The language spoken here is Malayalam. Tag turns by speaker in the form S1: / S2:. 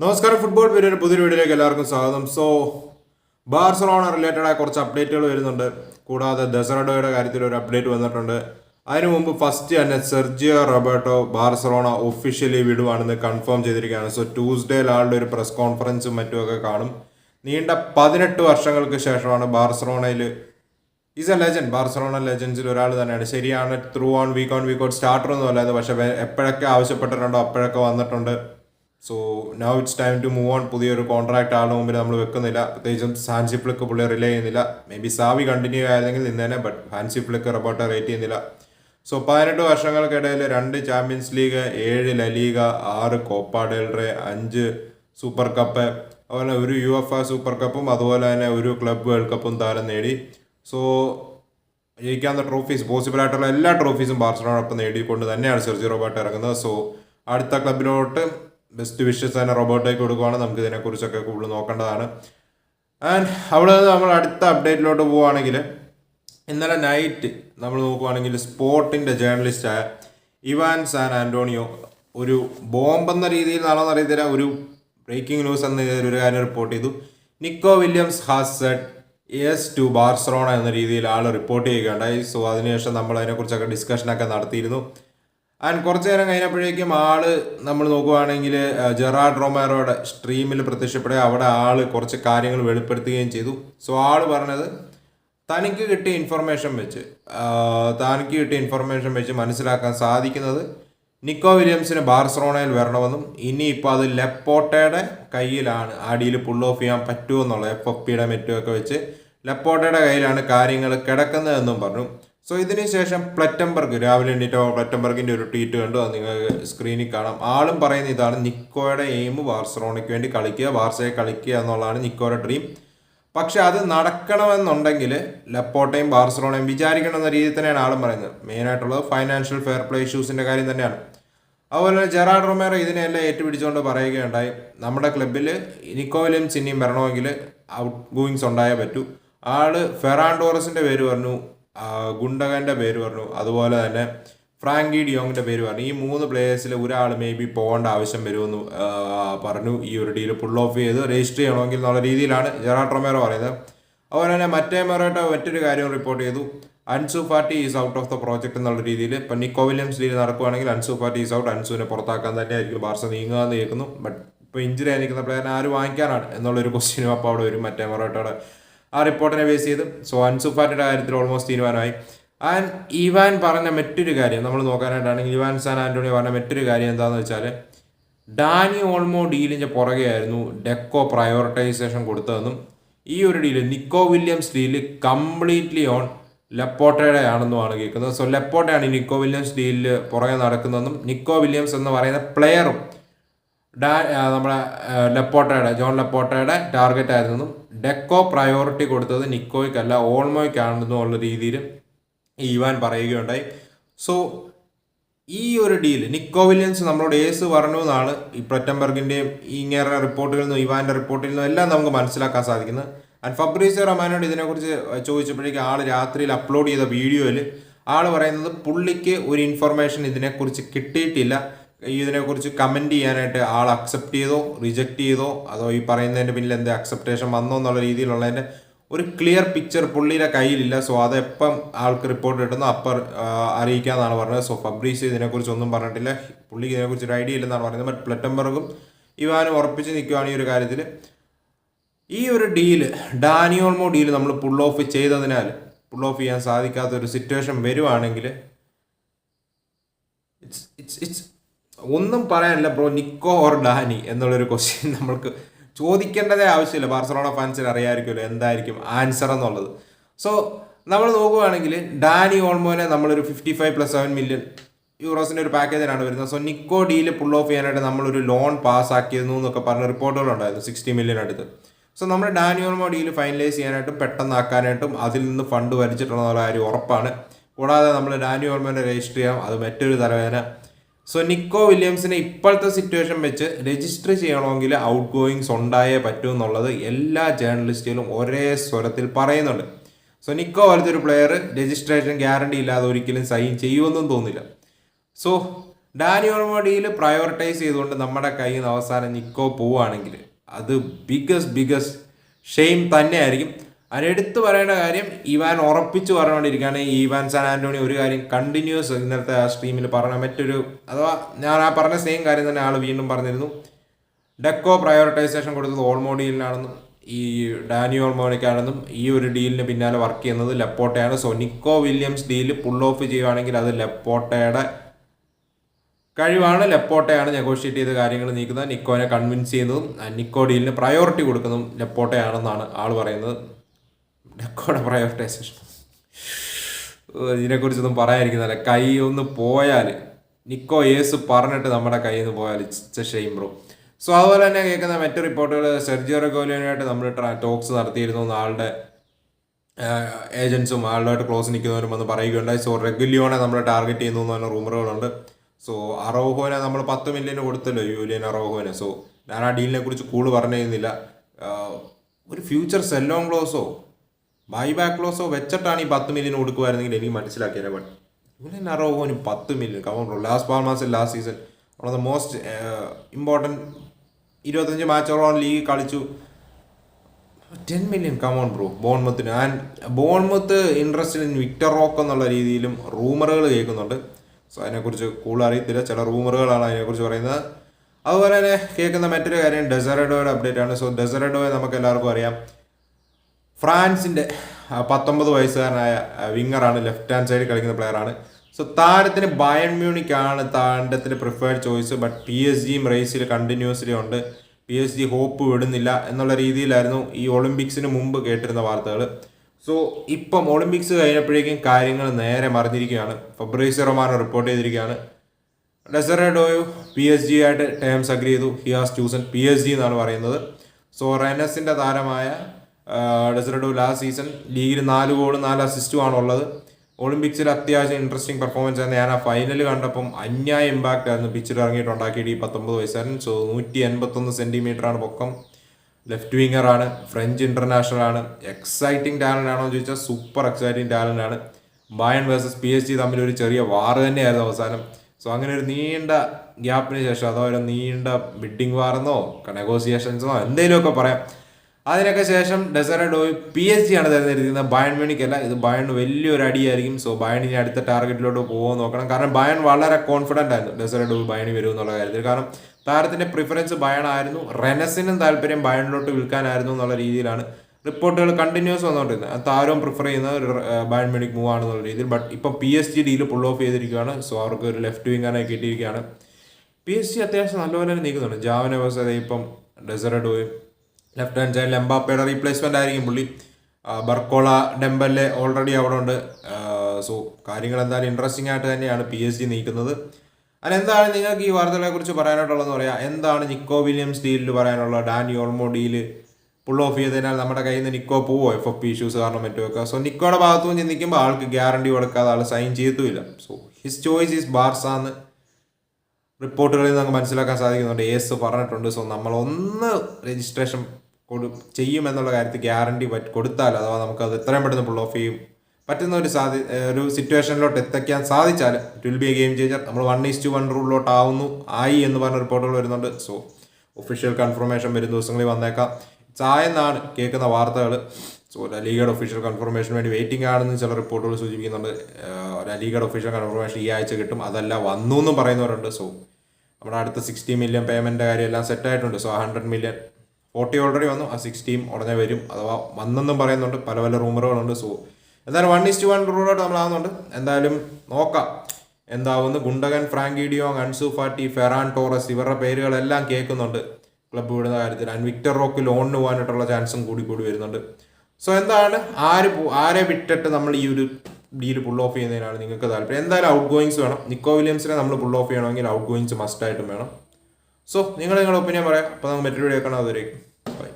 S1: നമസ്കാരം ഫുട്ബോൾ പേരിന്റെ പുതിയ വീഡിയോയിലേക്ക് എല്ലാവർക്കും സ്വാഗതം. സോ ബാർസലോണ റിലേറ്റഡ് ആയ കുറച്ച് അപ്ഡേറ്റുകൾ വരുന്നുണ്ട്. കൂടാതെ ദസറഡോയുടെ കാര്യത്തിൽ ഒരു അപ്ഡേറ്റ് വന്നിട്ടുണ്ട്. അതിനു മുമ്പ് ഫസ്റ്റ് തന്നെ സെർജിയോ റോബർട്ടോ ബാർസലോണ ഒഫീഷ്യലി വിടുവാണെന്ന് കൺഫേം ചെയ്തിരിക്കുകയാണ്. സോ ട്യൂസ്ഡേ ലാളുടെ ഒരു പ്രസ് കോൺഫറൻസും മറ്റുമൊക്കെ കാണും. നീണ്ട പതിനെട്ട് വർഷങ്ങൾക്ക് ശേഷമാണ് ബാർസലോണയിൽ ഈസ് എ ലെജൻഡ് ബാർസലോണ ലെജൻസിൽ ഒരാൾ തന്നെയാണ്. ശരിയാണ് through on week on week out starter ഒന്നും അല്ലാതെ പക്ഷേ എപ്പോഴൊക്കെ ആവശ്യപ്പെട്ടിട്ടുണ്ടോ അപ്പോഴൊക്കെ വന്നിട്ടുണ്ട്. So now it's time to move on പുതിയൊരു കോൺട്രാക്ട് ആളുടെ മുമ്പിൽ നമ്മൾ വെക്കുന്നില്ല. പ്രത്യേകിച്ചും ഫാൻസി ഫ്ലിക്ക് പുള്ളി റിലേ ചെയ്യുന്നില്ല. മേ ബി സാവി കണ്ടിന്യൂ ആയിരുന്നെങ്കിൽ നിന്നേനെ ബട്ട് ഫാൻസി ഫ്ലിക്ക് റബോട്ട് റേറ്റ് ചെയ്യുന്നില്ല. സോ പതിനെട്ട് വർഷങ്ങൾക്കിടയിൽ രണ്ട് ചാമ്പ്യൻസ് ലീഗ് ഏഴ് ലലീഗ ആറ് കോപ്പ ഡെൽറെ അഞ്ച് സൂപ്പർ കപ്പ് അതുപോലെ ഒരു യു എഫ് ആ സൂപ്പർ കപ്പും അതുപോലെ തന്നെ ഒരു ക്ലബ് വേൾഡ് കപ്പും താരം നേടി. സോ ജയിക്കാവുന്ന ട്രോഫീസ് പോസിബിൾ ആയിട്ടുള്ള എല്ലാ ട്രോഫീസും ബാർസലോണൊപ്പം നേടിക്കൊണ്ട് തന്നെയാണ് സെർജി റോബർട്ട് ഇറങ്ങുന്നത്. സോ അടുത്ത ക്ലബിലോട്ട് ബെസ്റ്റ് വിഷസ് തന്നെ റോബോട്ടേക്ക് കൊടുക്കുവാണ്. നമുക്ക് ഇതിനെക്കുറിച്ചൊക്കെ കൂടുതൽ നോക്കേണ്ടതാണ്. ആൻഡ് അവിടെ നമ്മൾ അടുത്ത അപ്ഡേറ്റിലോട്ട് പോവുകയാണെങ്കിൽ ഇന്നലെ നൈറ്റ് നമ്മൾ നോക്കുവാണെങ്കിൽ സ്പോർട്ടിന്റെ ജേർണലിസ്റ്റായ ഇവാൻ സാൻ ആന്റോണിയോ ഒരു ബോംബെന്ന രീതിയിൽ നാളെ അറിയത്തില്ല ഒരു ബ്രേക്കിംഗ് ന്യൂസ് എന്ന രീതിയിൽ ഒരു കാര്യം റിപ്പോർട്ട് ചെയ്തു. Nico Williams has said yes to Barcelona എന്ന രീതിയിൽ ആൾ റിപ്പോർട്ട് ചെയ്യുകയുണ്ടായി. സോ അതിനുശേഷം നമ്മൾ അതിനെക്കുറിച്ചൊക്കെ ഡിസ്കഷനൊക്കെ നടത്തിയിരുന്നു. ആൻഡ് കുറച്ച് നേരം കഴിഞ്ഞപ്പോഴേക്കും ആൾ നമ്മൾ നോക്കുവാണെങ്കിൽ ജെറാഡ് റൊമാരോയുടെ സ്ട്രീമിൽ പ്രത്യക്ഷപ്പെടുക അവിടെ ആൾ കുറച്ച് കാര്യങ്ങൾ വെളിപ്പെടുത്തുകയും ചെയ്തു. സോ ആൾ പറഞ്ഞത് തനിക്ക് കിട്ടിയ ഇൻഫർമേഷൻ വെച്ച് തനിക്ക് കിട്ടിയ ഇൻഫർമേഷൻ വെച്ച് മനസ്സിലാക്കാൻ സാധിക്കുന്നത് നിക്കോ വില്യംസിന് ബാർസലോണയിൽ വരണമെന്നും ഇനിയിപ്പോൾ അത് ലെപ്പോട്ടയുടെ കയ്യിലാണ് ആ ഡീൽ പുൾ ഓഫ് ചെയ്യാൻ പറ്റുമോ എന്നുള്ള എഫ് എഫ് പിയുടെ മെറ്റുമൊക്കെ വെച്ച് ലെപ്പോട്ടയുടെ കയ്യിലാണ് കാര്യങ്ങൾ കിടക്കുന്നതെന്നും പറഞ്ഞു. സോ ഇതിന് ശേഷം പ്ലറ്റംബർഗ് രാവിലെ എണ്ണീറ്റോ പ്ലറ്റംബർഗിന്റെ ഒരു ട്വീറ്റ് കണ്ടു. അത് നിങ്ങൾക്ക് സ്ക്രീനിൽ കാണാം. ആളും പറയുന്ന ഇതാണ് നിക്കോയുടെ എയിം ബാർസലോണയ്ക്ക് വേണ്ടി കളിക്കുക ബാർസയെ കളിക്കുക എന്നുള്ളതാണ് നിക്കോയുടെ ഡ്രീം പക്ഷെ അത് നടക്കണമെന്നുണ്ടെങ്കിൽ ലപ്പോട്ടയും ബാർസലോണയും വിചാരിക്കണം എന്ന രീതിയിൽ തന്നെയാണ് ആളും പറയുന്നത്. മെയിനായിട്ടുള്ളത് ഫൈനാൻഷ്യൽ ഫെയർ പ്ലേ ഇഷ്യൂസിന്റെ കാര്യം തന്നെയാണ്. അതുപോലെ തന്നെ ജെറാഡ് റൊമേറോ ഇതിനെല്ലാം ഏറ്റുപിടിച്ചുകൊണ്ട് പറയുകയുണ്ടായി നമ്മുടെ ക്ലബിൽ നിക്കോ വില്യംസ് ഇനിയും വരണമെങ്കിൽ ഔട്ട് ഗോയിങ്സ് ഉണ്ടായേ പറ്റൂ. ആൾ ഫെറാൻ ടോറസിന്റെ പേര് പറഞ്ഞു ആ, ഗുണ്ടകന്റെ പേര് പറഞ്ഞു. അതുപോലെ തന്നെ ഫ്രാങ്കി ഡിയോങ്ങിന്റെ പേര് പറഞ്ഞു. ഈ മൂന്ന് പ്ലേയേഴ്സിൽ ഒരാൾ മേ ബി പോകേണ്ട ആവശ്യം വരുമെന്ന് പറഞ്ഞു. ഈ ഒരു ഡീൽ പുൾ ഓഫ് ചെയ്ത് രജിസ്റ്റർ ചെയ്യണമെങ്കിൽ എന്നുള്ള രീതിയിലാണ് ജെറാട്ട് റൊമേറോ പറയുന്നത്. അതുപോലെ തന്നെ മറ്റേ മെറോട്ടോ മറ്റൊരു കാര്യം റിപ്പോർട്ട് ചെയ്തു. Ansu Fati is out of the project എന്നുള്ള രീതിയിൽ ഇപ്പം നിക്കോ വില്യംസ് ഡീൽ നടക്കുകയാണെങ്കിൽ അൻസു ഫാറ്റി ഈസ് ഔട്ട് അൻസുവിനെ പുറത്താക്കാൻ തന്നെയായിരിക്കും ബാർസ നീങ്ങുക എന്ന് കേൾക്കുന്നു. ബട്ട് ഇപ്പോൾ ഇഞ്ചുറി ആയിരിക്കുന്ന പ്ലെയറിനെ ആര് വാങ്ങിക്കാനാണ് എന്നുള്ളൊരു ക്വസ്റ്റ്യനും അപ്പോൾ അവിടെ വരും മറ്റേ മെറോട്ടോടെ. ആ റിപ്പോർട്ടിനെ ബേസ് ചെയ്ത്. സോ അൻസു ഫാറ്റിയുടെ കാര്യത്തിൽ ഓൾമോസ്റ്റ് തീരുമാനമായി. ആൻഡ് ഇവാൻ പറഞ്ഞ മറ്റൊരു കാര്യം നമ്മൾ നോക്കാനായിട്ടാണെങ്കിൽ ഇവാൻ സാൻ ആന്റോണിയോ പറഞ്ഞ മറ്റൊരു കാര്യം എന്താണെന്ന് വെച്ചാൽ ഡാനി ഓൾമോ ഡീലിന്റെ പുറകെയായിരുന്നു ഡെക്കോ പ്രയോറിറ്റൈസേഷൻ കൊടുത്തതെന്നും ഈ ഒരു deal Nico Williams deal completely on ലെപ്പോട്ടയുടെ ആണെന്നുമാണ് കേൾക്കുന്നത്. സോ ലെപ്പോട്ടയാണ് ഈ നിക്കോ വില്യംസ് ഡീലിൽ പുറകെ നടക്കുന്നതെന്നും നിക്കോ വില്യംസ് എന്ന് പറയുന്ന പ്ലെയറും ഡാ നമ്മുടെ ലെപ്പോട്ടയുടെ ജോൺ ലെപ്പോട്ടയുടെ ടാർഗറ്റ് ആയിരുന്നു ഡെക്കോ പ്രയോറിറ്റി കൊടുത്തത് നിക്കോയ്ക്കല്ല ഓൾമോയ്ക്കാണെന്നുള്ള രീതിയിൽ ഈവാൻ പറയുകയുണ്ടായി. സോ ഈ ഒരു ഡീൽ നിക്കോ വില്യംസ് നമ്മളോട് ഏസ് പറഞ്ഞു എന്നാണ് ഈ പ്രറ്റംബർഗിന്റെയും ഇങ്ങനെ റിപ്പോർട്ടുകളിൽ നിന്നും ഇവാന്റെ റിപ്പോർട്ടിൽ നിന്നും എല്ലാം നമുക്ക് മനസ്സിലാക്കാൻ സാധിക്കുന്നത്. ആൻഡ് ഫബ്രീസ് റഹ്മാനോട് ഇതിനെക്കുറിച്ച് ചോദിച്ചപ്പോഴേക്കും ആൾ രാത്രിയിൽ അപ്ലോഡ് ചെയ്ത വീഡിയോയിൽ ആൾ പറയുന്നത് പുള്ളിക്ക് ഒരു ഇൻഫർമേഷൻ ഇതിനെക്കുറിച്ച് കിട്ടിയിട്ടില്ല. ഇതിനെക്കുറിച്ച് കമന്റ് ചെയ്യാനായിട്ട് ആൾ അക്സെപ്റ്റ് ചെയ്തോ റിജക്റ്റ് ചെയ്തോ അതോ ഈ പറയുന്നതിന്റെ പിന്നിൽ എന്ത് അക്സെപ്റ്റേഷൻ വന്നോ എന്നുള്ള രീതിയിലുള്ളതിന്റെ ഒരു ക്ലിയർ പിക്ചർ പുള്ളിയുടെ കയ്യിലില്ല. സോ അതെപ്പം ആൾക്ക് റിപ്പോർട്ട് കിട്ടുന്നു അപ്പർ അറിയിക്കാന്നാണ് പറഞ്ഞത്. സോ ഫബ്രീസ് ഇതിനെക്കുറിച്ച് ഒന്നും പറഞ്ഞിട്ടില്ല. പുള്ളിക്ക് ഇതിനെക്കുറിച്ച് ഒരു ഐഡിയ ഇല്ലെന്നാണ് പറയുന്നത്. ബട്ട് പ്ലറ്റംബർഗും ഇവാനും ഉറപ്പിച്ച് നിൽക്കുകയാണ് ഈ ഒരു കാര്യത്തിൽ ഈ ഒരു ഡീൽ ഡാനിയോൾമോ ഡീൽ നമ്മൾ പുൾ ഓഫ് ചെയ്തതിനാൽ പുൾ ഓഫ് ചെയ്യാൻ സാധിക്കാത്ത ഒരു സിറ്റുവേഷൻ വരുവാണെങ്കിൽ ഇറ്റ്സ് ഇറ്റ്സ് ഇറ്റ്സ് ഒന്നും പറയാനില്ല ബ്രോ നിക്കോ ഓർ ഡാനി എന്നുള്ളൊരു ക്വസ്റ്റ്യൻ നമ്മൾക്ക് ചോദിക്കേണ്ടതേ ആവശ്യമില്ല. ബാർസലോണ ഫാൻസിന് അറിയാമായിരിക്കുമല്ലോ എന്തായിരിക്കും ആൻസർ എന്നുള്ളത്. സോ നമ്മൾ നോക്കുകയാണെങ്കിൽ ഡാനി ഓൾമോനെ നമ്മളൊരു fifty five plus seven million യൂറോസിന്റെ ഒരു പാക്കേജിനാണ് വരുന്നത്. So Nico deal pull off ചെയ്യാനായിട്ട് നമ്മളൊരു ലോൺ പാസ്സാക്കിയിരുന്നു എന്നൊക്കെ പറഞ്ഞ റിപ്പോർട്ടുകളുണ്ടായിരുന്നു സിക്സ്റ്റി മില്യൺ അടുത്ത്. സോ നമ്മൾ ഡാനി ഓൾമോ ഡീൽ ഫൈനലൈസ് ചെയ്യാനായിട്ടും പെട്ടെന്നാക്കാനായിട്ടും അതിൽ നിന്ന് ഫണ്ട് വലിച്ചിട്ടുള്ള കാര്യം ഉറപ്പാണ്. കൂടാതെ നമ്മൾ ഡാനി ഓൾമോനെ രജിസ്റ്റർ ചെയ്യാം. അത് മറ്റൊരു തലവേദന. സോ നിക്കോ വില്യംസിനെ ഇപ്പോഴത്തെ സിറ്റുവേഷൻ വെച്ച് രജിസ്റ്റർ ചെയ്യണമെങ്കിൽ ഔട്ട് ഗോയിങ്സ് ഉണ്ടായേ പറ്റൂ എന്നുള്ളത് എല്ലാ ജേർണലിസ്റ്റുകളും ഒരേ സ്വരത്തിൽ പറയുന്നുണ്ട്. സോ നിക്കോ പോലത്തെ ഒരു പ്ലെയർ രജിസ്ട്രേഷൻ ഗ്യാരണ്ടി ഇല്ലാതെ ഒരിക്കലും സൈൻ ചെയ്യുമെന്നും തോന്നില്ല. So Dani Olmo deal prioritise ചെയ്തുകൊണ്ട് നമ്മുടെ കയ്യിൽ നിന്ന് അവസാനം നിക്കോ പോവുകയാണെങ്കിൽ അത് ബിഗസ്റ്റ് ബിഗസ്റ്റ് ഷെയിം തന്നെയായിരിക്കും. അതിനെടുത്ത് പറയേണ്ട കാര്യം ഇവാൻ ഉറപ്പിച്ച് പറഞ്ഞുകൊണ്ടിരിക്കുകയാണ്. ഇവാൻ സാൻ ആന്റോണി ഒരു കാര്യം കണ്ടിന്യൂസ് ഇന്നത്തെ ആ സ്ട്രീമിൽ പറഞ്ഞ മറ്റൊരു അഥവാ ഞാൻ ആ പറഞ്ഞ സെയിം കാര്യം തന്നെ ആൾ വീണ്ടും പറഞ്ഞിരുന്നു. ഡെക്കോ പ്രയോറിറ്റൈസേഷൻ കൊടുത്തത് ഓൾമോ ഡീലിനാണെന്നും ഈ ഡാനി ഓൾമോണിക്കാണെന്നും ഈ ഒരു ഡീലിന് പിന്നാലെ വർക്ക് ചെയ്യുന്നത് ലെപ്പോട്ടയാണ്. So Nico Williams deal pull off ചെയ്യുകയാണെങ്കിൽ അത് ലെപ്പോട്ടയുടെ കഴിവാണ്. ലെപ്പോട്ടയാണ് നെഗോഷിയേറ്റ് ചെയ്ത കാര്യങ്ങൾ നീക്കുന്നത്. നിക്കോനെ കൺവിൻസ് ചെയ്യുന്നതും നിക്കോ ഡീലിന് പ്രയോറിറ്റി കൊടുക്കുന്നതും ലെപ്പോട്ടയാണെന്നാണ് ആൾ പറയുന്നത്. ഡെക്കോയുടെ പ്രയോറിറ്റൈസേഷൻ. ഇതിനെക്കുറിച്ചൊന്നും പറയാതിരിക്കുന്നില്ല കൈ ഒന്ന് പോയാൽ നിക്കോ യേസ് പറഞ്ഞിട്ട് നമ്മുടെ കയ്യിൽ നിന്ന് പോയാൽ it's a shame bro. So അതുപോലെ തന്നെ കേൾക്കുന്ന മറ്റു റിപ്പോർട്ടുകൾ സെർജിയോ റെഗോലിയനായിട്ട് നമ്മൾ ടോക്സ് നടത്തിയിരുന്നു ആളുടെ ഏജൻസും ആളുമായിട്ട് ക്ലോസ് നിൽക്കുന്നവരും വന്ന് പറയുകയുണ്ടായി. സോ റെഗുലിയോനെ നമ്മൾ ടാർഗറ്റ് ചെയ്യുന്നു എന്ന് പറഞ്ഞ റൂമറുകളുണ്ട്. സോ അറോഹോനെ നമ്മൾ പത്ത് മില്യന് കൊടുത്തല്ലോ യൂലിയൻ അറോഹോനെ. സോ ഞാൻ ആ ഡീലിനെ കുറിച്ച് കൂടുതൽ പറഞ്ഞിരുന്നില്ല. ഒരു future sell on clause buy back clause വെച്ചിട്ടാണ് ഈ പത്ത് മില്യൺ കൊടുക്കുമായിരുന്നെങ്കിൽ എനിക്ക് മനസ്സിലാക്കിയത് ബട്ട് യൂലിയൻ അറോഹോന് പത്ത് മില്യൺ കമൺ ലാസ്റ്റ് മാസം last season one of the most important ഇരുപത്തഞ്ച് മാച്ചോളം ലീഗ് കളിച്ചു. ടെൻ മില്യൺ കമോൺ ബ്രോ ബോൺമുത്തിന്. And Bournemouth interested in Victor Roque എന്നുള്ള രീതിയിലും റൂമറുകൾ കേൾക്കുന്നുണ്ട്. സോ അതിനെക്കുറിച്ച് കൂടുതൽ അറിയത്തില്ല. ചില റൂമറുകളാണ് അതിനെക്കുറിച്ച് പറയുന്നത്. അതുപോലെ തന്നെ കേൾക്കുന്ന മറ്റൊരു കാര്യം ഡെസറഡോയുടെ അപ്ഡേറ്റ് ആണ്. സോ ഡെസറഡോയെ നമുക്ക് എല്ലാവർക്കും അറിയാം. ഫ്രാൻസിന്റെ പത്തൊമ്പത് വയസ്സുകാരനായ വിങ്ങറാണ് ലെഫ്റ്റ് ഹാൻഡ് സൈഡിൽ കളിക്കുന്ന പ്ലെയറാണ് സോ താരത്തിന് ബയൺ മ്യൂണിക് ആണ് താരത്തിന്റെ preferred choice but P S ജിയും റേസിൽ കണ്ടിന്യൂസ്ലി ഉണ്ട്. പി എസ് ജി ഹോപ്പ് വിടുന്നില്ല എന്നുള്ള രീതിയിലായിരുന്നു ഈ ഒളിമ്പിക്സിന് മുമ്പ് കേട്ടിരുന്ന വാർത്തകൾ സോ ഇപ്പം ഒളിമ്പിക്സ് കഴിഞ്ഞപ്പോഴേക്കും കാര്യങ്ങൾ നേരെ മറിഞ്ഞിരിക്കുകയാണ്. ഫെബ്രുവരി റൊമാനോ റിപ്പോർട്ട് ചെയ്തിരിക്കുകയാണ്. ഡെസറഡോയോ പി എസ് ജി ആയിട്ട് ടേംസ് അഗ്രി ചെയ്തു. He has chosen P S G എന്നാണ് പറയുന്നത്. സോ റൈനസിന്റെ താരമായ ഡെസറഡോ ലാസ്റ്റ് സീസൺ ലീഗിൽ നാല് ഗോളും നാല് അസിസ്റ്റും ആണ് ഉള്ളത് ഒളിമ്പിക്സിൽ അത്യാവശ്യം ഇൻട്രസ്റ്റിംഗ് പെർഫോമൻസ് ആയിരുന്നു. ഞാൻ ആ ഫൈനൽ കണ്ടപ്പം അന്യായ ഇമ്പാക്റ്റ് ആയിരുന്നു. പിച്ചിൽ ഇറങ്ങിയിട്ട് ഉണ്ടാക്കിയിട്ട് ഈ പത്തൊമ്പത് വയസ്സുകാരൻ സോ നൂറ്റി എൺപത്തൊന്ന് സെന്റിമീറ്റർ ആണ് പൊക്കം. ലെഫ്റ്റ് വിങ്ങറാണ് ഫ്രഞ്ച് ഇന്റർനാഷണൽ ആണ്. എക്സൈറ്റിംഗ് ടാലന്റ് ആണോ എന്ന് ചോദിച്ചാൽ സൂപ്പർ എക്സൈറ്റിംഗ് ടാലന്റ് ആണ്. Bayern versus P S G തമ്മിൽ ഒരു ചെറിയ വാർ തന്നെയായിരുന്നു അവസാനം. സോ അങ്ങനെ ഒരു നീണ്ട ഗ്യാപ്പിന് ശേഷം അതോ ഒരു നീണ്ട ബിഡിങ് വാറെന്നോ നെഗോസിയേഷൻസോ എന്തെങ്കിലുമൊക്കെ പറയാം. അതിനൊക്കെ ശേഷം ഡെസറഡോ പി എസ് ജി ആണ് തിരഞ്ഞെടുക്കുന്നത് ബയൺ അല്ല. ഇത് ബയൺ വലിയൊരു അടിയായിരിക്കും സോ ബയൺ ഇനി അടുത്ത ടാർഗറ്റിലോട്ട് പോകാൻ നോക്കണം. കാരണം ബയൺ വളരെ കോൺഫിഡന്റ് ആയിരുന്നു. ഡെസറഡോ ബയണി വരും എന്നുള്ള കാര്യത്തിൽ. കാരണം താരത്തിന്റെ പ്രിഫറൻസ് ബയൺ ആയിരുന്നു. റെനസിനും താല്പര്യം ബയണിലോട്ട് വിൽക്കാനായിരുന്നു എന്നുള്ള രീതിയിലാണ് റിപ്പോർട്ടുകൾ കണ്ടിന്യൂസ് വന്നുകൊണ്ടിരുന്നത്. താരവും പ്രിഫർ ചെയ്യുന്ന ഒരു, ബയൺ മ്യൂണിക് മൂവ് ആണെന്നുള്ള രീതിയിൽ. ബട്ട് ഇപ്പം P S G deal pull off ചെയ്തിരിക്കുകയാണ്. സോ അവർക്ക് ഒരു ലെഫ്റ്റ് വിങ്ങാനെ കിട്ടിയിരിക്കുകയാണ്. പി എസ് ജി അത്യാവശ്യം നല്ലപോലെ തന്നെ നീക്കുന്നുണ്ട്. ജാവന ഇപ്പം ഡെസറഡോയും ലെഫ്റ്റ് ഹാൻഡ് സൈഡിൽ എംബാപ്പയുടെ റീപ്ലേസ്മെന്റ് ആയിരിക്കും പുള്ളി. ബർക്കോള ഡെമ്പല്ലെ ഓൾറെഡി അവിടെ ഉണ്ട്. സോ കാര്യങ്ങൾ എന്തായാലും ഇൻട്രസ്റ്റിംഗ് ആയിട്ട് തന്നെയാണ് പി എസ് ജി നീക്കുന്നത്. അതിനെന്താണ് നിങ്ങൾക്ക് ഈ വാർത്തകളെ കുറിച്ച് പറയാനായിട്ടുള്ളതെന്ന് പറയാം. എന്താണ് നിക്കോ വില്യംസ് ഡീലിൽ പറയാനുള്ള? Dani Olmo deal pull off ചെയ്തതിനാൽ നമ്മുടെ കയ്യിൽ നിന്ന് നിക്കോ പോവോ? എഫ് എഫ് പി ഇഷ്യൂസ് കാരണം മറ്റുമൊക്കെ. സോ നിക്കോയുടെ ഭാഗത്തു നിന്ന് ചിന്തിക്കുമ്പോൾ ആൾക്ക് ഗ്യാരണ്ടി കൊടുക്കാതെ ആൾ sign ചെയ്തുമില്ല so his choice is Barca എന്ന് റിപ്പോർട്ടുകളിൽ നിന്ന് നമുക്ക് മനസ്സിലാക്കാൻ സാധിക്കുന്നുണ്ട്. എസ് പറഞ്ഞിട്ടുണ്ട്. സോ നമ്മളൊന്ന് രജിസ്ട്രേഷൻ കൊടു ചെയ്യുമെന്നുള്ള കാര്യത്തിൽ ഗ്യാരണ്ടി കൊടുത്താൽ അഥവാ നമുക്കത് എത്രയും പെട്ടെന്ന് പുൾ ഓഫ് ചെയ്യും. പറ്റുന്ന ഒരു സാധി ഒരു സിറ്റുവേഷനിലോട്ട് എത്തിക്കാൻ സാധിച്ചാൽ it will be a game changer നമ്മൾ വൺ ഈസ് ടു വൺ റൂളിലോട്ട് ആവുന്നു. ആയി എന്ന് പറഞ്ഞ റിപ്പോർട്ടുകൾ വരുന്നുണ്ട്. സോ ഒഫീഷ്യൽ കൺഫർമേഷൻ വരും ദിവസങ്ങളിൽ വന്നേക്കാം. ചായെന്നാണ് കേൾക്കുന്ന വാർത്തകൾ. സോ അലിഗഡ് ഒഫീഷ്യൽ കൺഫർമേഷന് വേണ്ടി വെയിറ്റിംഗ് ആണെന്ന് ചില റിപ്പോർട്ടുകൾ സൂചിപ്പിക്കുന്നുണ്ട്. അലിഗഡ് ഒഫീഷ്യൽ കൺഫർമേഷൻ ഈ ആഴ്ച കിട്ടും. അതല്ല വന്നു എന്നും പറയുന്നവരുണ്ട്. സോ നമ്മുടെ അടുത്ത സിക്സ്റ്റി മില്യൺ പേയ്മെന്റ് കാര്യം എല്ലാം സെറ്റ് ആയിട്ടുണ്ട് so hundred million forty already വന്നു ആ സിക്സ്റ്റിയും ഉടനെ വരും. അഥവാ വന്നെന്നും പറയുന്നുണ്ട് പല പല റൂമറുകളുണ്ട്. സോ എന്തായാലും വൺ ഇസ്റ്റ് വൺ റൂളോട്ട് നമ്മളാവുന്നുണ്ട് എന്തായാലും നോക്കാം. എന്താവുന്നു ഗുണ്ടകൻ ഫ്രാങ്കിഡിയോ അൻസു ഫാറ്റി ഫെറാൻ ടോറസ് ഇവരുടെ പേരുകളെല്ലാം കേൾക്കുന്നുണ്ട്. ക്ലബ്ബ് വിടുന്ന കാര്യത്തിൽ. ആൻഡ് വിക്ടർ റോക്ക് ലോണിന് പോകാനായിട്ടുള്ള ചാൻസും കൂടി കൂടി വരുന്നുണ്ട്. സോ എന്താണ്? ആര് ആരെ വിട്ടിട്ട് നമ്മൾ ഈ ഒരു ഡീൽ പുൾ ഓഫ് ചെയ്യുന്നതിനാണ് നിങ്ങൾക്ക് താല്പര്യം. എന്തായാലും ഔട്ട് ഗോയിങ്സ് വേണം. നിക്കോ വില്യംസിനെ നമ്മൾ പുൾ ഓഫ് ചെയ്യണമെങ്കിൽ ഔട്ട് ഗോയിങ്സ് മസ്റ്റായിട്ടും വേണം. സോ നിങ്ങൾ നിങ്ങളുടെ ഒപ്പീനിയൻ പറയാം. അപ്പോൾ നമുക്ക് മറ്റൊരു വീഡിയോ കാണാം ബൈ